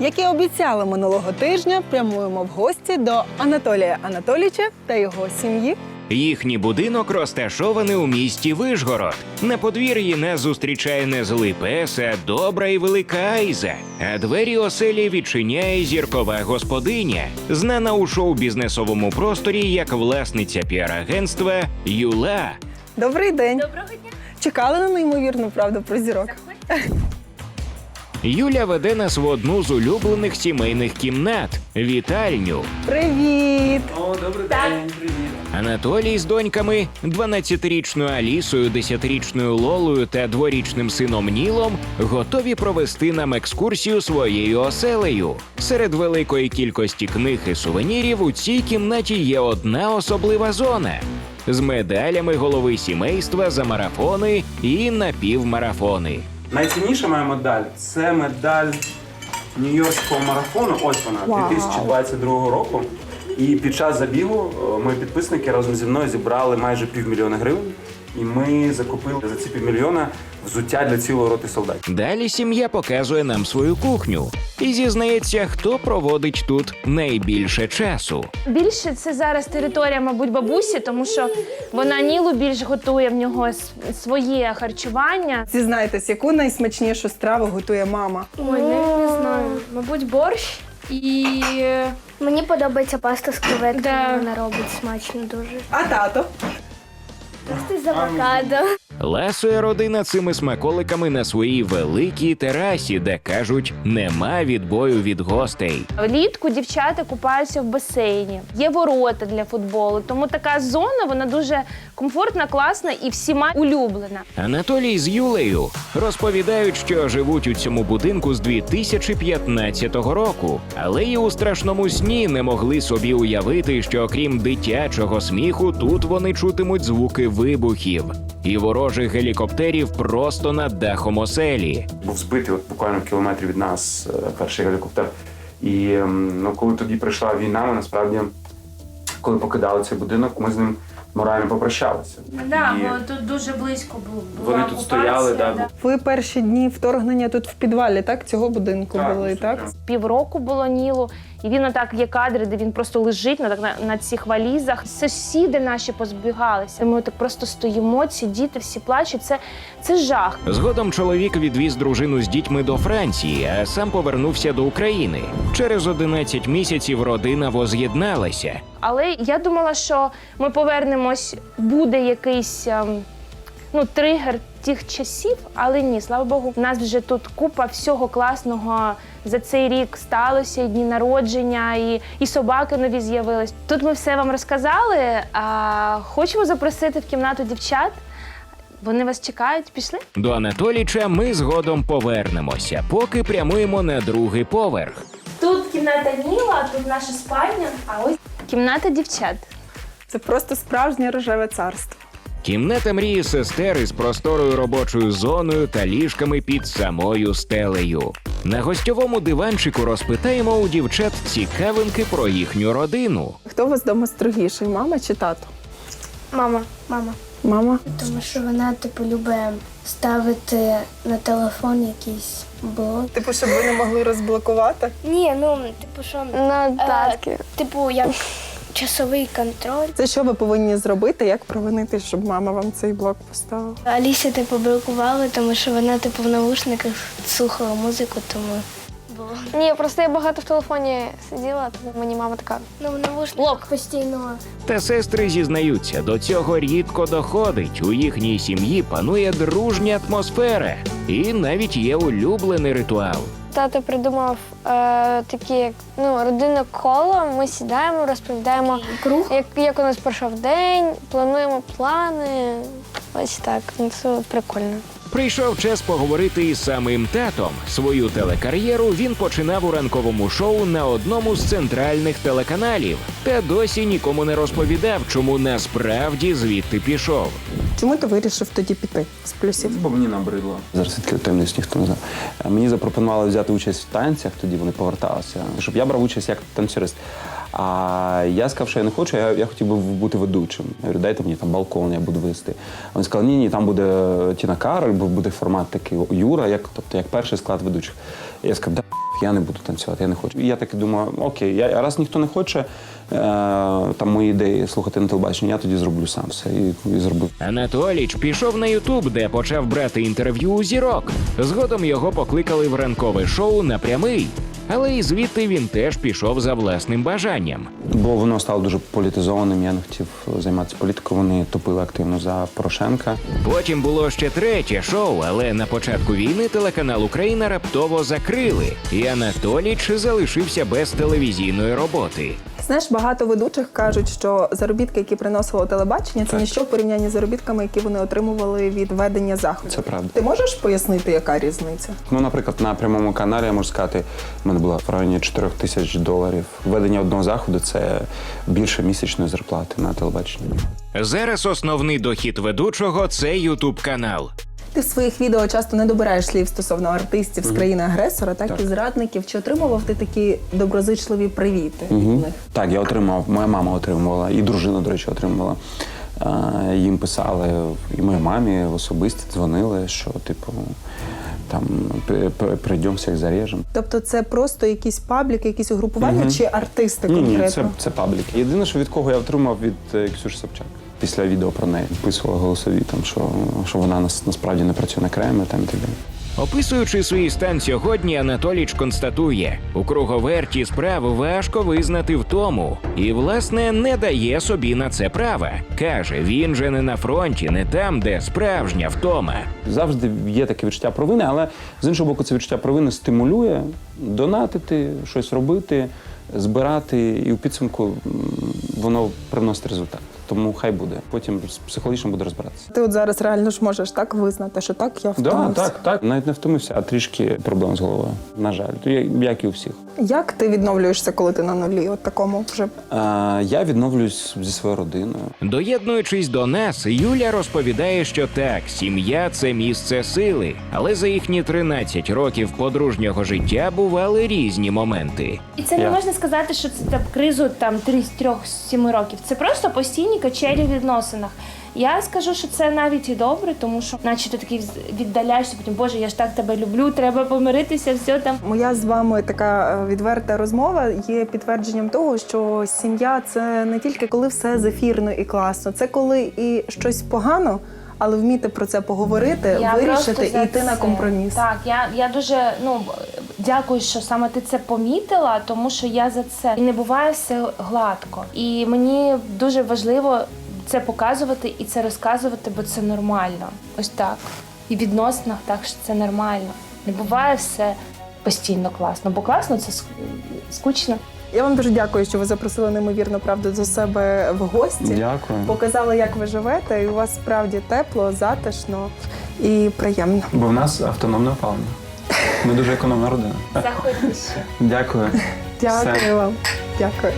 Як і обіцяли минулого тижня, прямуємо в гості до Анатолія Анатолійча та його сім'ї. Їхній будинок розташований у місті Вишгород. На подвір'ї нас зустрічає не злий пес, а добра і велика Айза. А двері оселі відчиняє зіркова господиня, знана у шоу-бізнесовому просторі як власниця піар-агентства Юла. Добрий день. Доброго дня. Чекали на неймовірну правду про зірок. Юля веде нас в одну з улюблених сімейних кімнат вітальню. Привіт! О, добрий день, привіт. Анатолій з доньками, 12-річною Алісою, 10-річною Лолою та дворічним сином Нілом готові провести нам екскурсію своєю оселею. Серед великої кількості книг і сувенірів у цій кімнаті є одна особлива зона з медалями голови сімейства за марафони і напівмарафони. Найцінніша моя медаль це медаль Нью-Йоркського марафону. Ось вона Вау. 2022 року. І під час забігу е, мої підписники разом зі мною зібрали майже півмільйона гривень. І ми закупили за ці півмільйона взуття для цілої роти солдатів. Далі сім'я показує нам свою кухню і зізнається, хто проводить тут найбільше часу. Більше це зараз територія, мабуть, бабусі, тому що вона Нілу більш готує в нього своє харчування. Зізнайтесь, яку найсмачнішу страву готує мама? Ой, навіть не знаю. Мабуть, борщ і. Мені подобається паста з креветками, Да. вона робить смачно дуже. А тато? Паста з авокадо. Ласує родина цими смаколиками на своїй великій терасі, де кажуть, нема відбою від гостей. Влітку дівчата купаються в басейні. Є ворота для футболу, тому така зона вона дуже комфортна, класна і всіма улюблена. Анатолій з Юлею розповідають, що живуть у цьому будинку з 2015 року, але й у страшному сні не могли собі уявити, що окрім дитячого сміху, тут вони чутимуть звуки вибухів і ворожих гелікоптерів просто над дахом оселі. Був збитий от буквально в кілометрі від нас е, перший гелікоптер. І ну, коли тоді прийшла війна, ми насправді, коли покидали цей будинок, ми з ним морально попрощалися. І тут дуже близько був. Вони тут стояли, да, Ви перші дні вторгнення тут в підвалі, так? Цього будинку Так, були, так? Півроку було Нілу, і він отак є кадри, де він просто лежить на, на, на цих валізах. Сусіди наші позбігалися. Ми так просто стоїмо, ці діти всі плачуть. Це, це жах. Згодом чоловік відвіз дружину з дітьми до Франції, а сам повернувся до України. Через 11 місяців родина воз'єдналася. Але я думала, що ми повернемось, буде якийсь ем, ну, тригер тих часів, але ні, слава Богу, у нас вже тут купа всього класного за цей рік сталося, і дні народження, і, і собаки нові з'явились. Тут ми все вам розказали. А хочемо запросити в кімнату дівчат. Вони вас чекають, пішли? До Анатоліча ми згодом повернемося, поки прямуємо на другий поверх. Тут кімната Ніла, тут наша спальня, а ось кімната дівчат. Це просто справжнє рожеве царство. Кімната мрії сестер із просторою робочою зоною та ліжками під самою стелею. На гостьовому диванчику розпитаємо у дівчат цікавинки про їхню родину. Хто у вас вдома строгіший, мама чи тато? Мама, мама. Мама? Тому що вона, типу, любить ставити на телефон якийсь блок. Типу, щоб ви не могли розблокувати? Ні, ну, типу, що. Нотатки. типу, як часовий контроль. Це що ви повинні зробити? Як провинити, щоб мама вам цей блок поставила? Алісі, типу, блокували, тому що вона, типу, в наушниках слухала музику, тому. Було. Ні, просто я багато в телефоні сиділа, тому мені мама така. Ну, в наушниках постійно. Та сестри зізнаються, до цього рідко доходить. У їхній сім'ї панує дружня атмосфера, і навіть є улюблений ритуал. Тато придумав е, такі, як ну, родинне коло. Ми сідаємо, розповідаємо, Круг. як, як у нас пройшов день, плануємо плани. Ось так. Ну, це прикольно. Прийшов час поговорити із самим татом. Свою телекар'єру він починав у ранковому шоу на одному з центральних телеканалів, та досі нікому не розповідав, чому насправді звідти пішов. Чому ти вирішив тоді піти з плюсів? Бо мені набридло. Зараз відкрив таємницю, ніхто не знає. Е, Мені запропонували взяти участь в танцях, тоді вони поверталися, щоб я брав участь як танцюрист. А я сказав, що я не хочу, я, я хотів би бути ведучим. Я говорю, дайте мені там балкон, я буду вести. Вони сказали, ні, ні, там буде Тіна Кароль, бо буде формат такий Юра, як, тобто як перший склад ведучих. І я сказав, да, Я не буду танцювати, я не хочу. Я таки думаю, окей, я, раз ніхто не хоче е, там мої ідеї слухати на телебаченні, я тоді зроблю сам все. І, і зробив. Анатоліч пішов на Ютуб, де почав брати інтерв'ю у зірок. Згодом його покликали в ранкове шоу на прямий. Але і звідти він теж пішов за власним бажанням. Бо воно стало дуже політизованим. Я не хотів займатися політикою. Вони топили активно за Порошенка. Потім було ще третє шоу, але на початку війни телеканал Україна раптово закрили, і Анатоліч залишився без телевізійної роботи. Знаєш, багато ведучих кажуть, що заробітки, які приносило телебачення, це ніщо в порівнянні з заробітками, які вони отримували від ведення заходів. Це правда. Ти можеш пояснити, яка різниця? Ну, наприклад, на прямому каналі я можу сказати, в мене було в районі 4 тисяч доларів. Ведення одного заходу це більше місячної зарплати на телебаченні. Зараз основний дохід ведучого це Ютуб канал. Ти в своїх відео часто не добираєш слів стосовно артистів з країни-агресора, так, Так. і зрадників. Чи отримував ти такі доброзичливі привіти від них? Так, я отримав, моя мама отримувала, і дружина, до речі, отримувала. Е, Їм писали, і моїй мамі особисто дзвонили, що, типу, там при- при- прийдемо всіх зарежемо. Тобто це просто якісь пабліки, якісь угрупування чи артисти конкретно? ні, це, це паблік. Єдине, що від кого я отримав від е, Ксюші Собчак. Після відео про неї писувала голосові, там, що, що вона нас, насправді не працює на креми, там, і так далі. Описуючи свій стан сьогодні, Анатоліч констатує, у круговерті справ важко визнати втому, і, власне, не дає собі на це права. Каже, він же не на фронті, не там, де справжня втома. Завжди є таке відчуття провини, але з іншого боку, це відчуття провини стимулює донатити, щось робити, збирати, і у підсумку воно приносить результат. Тому хай буде. Потім психологічно буде розбиратися. Ти от зараз реально ж можеш так визнати, що так я Да, так, так. Навіть не втомився, а трішки проблем з головою. На жаль, як і у всіх. Як ти відновлюєшся, коли ти на нулі? От такому вже Е, я відновлююсь зі своєю родиною. Доєднуючись до нас, Юля розповідає, що так, сім'я це місце сили, але за їхні 13 років подружнього життя бували різні моменти. І це не Я- можна сказати, що це там кризу там 3-7 років. Це просто постійні качелі в відносинах. Я скажу, що це навіть і добре, тому що, наче ти такий віддаляєшся, потім Боже, я ж так тебе люблю, треба помиритися, все там. Моя з вами така е, відверта розмова є підтвердженням того, що сім'я це не тільки коли все зефірно і класно, це коли і щось погано, але вміти про це поговорити, Я вирішити і йти на компроміс. Так, я, я дуже ну дякую, що саме ти це помітила, тому що я за це і не буває все гладко. І мені дуже важливо це показувати і це розказувати, бо це нормально. Ось так. І в відносинах так що це нормально. Не буває все постійно класно, бо класно це скучно. Я вам дуже дякую, що ви запросили неймовірну правду до себе в гості. Дякую. Показали, як ви живете, і у вас справді тепло, затишно і приємно. Бо в нас автономне опалення. Ми дуже економна родина. Заходьте ще. Дякую. Дякую Все. вам. Дякую.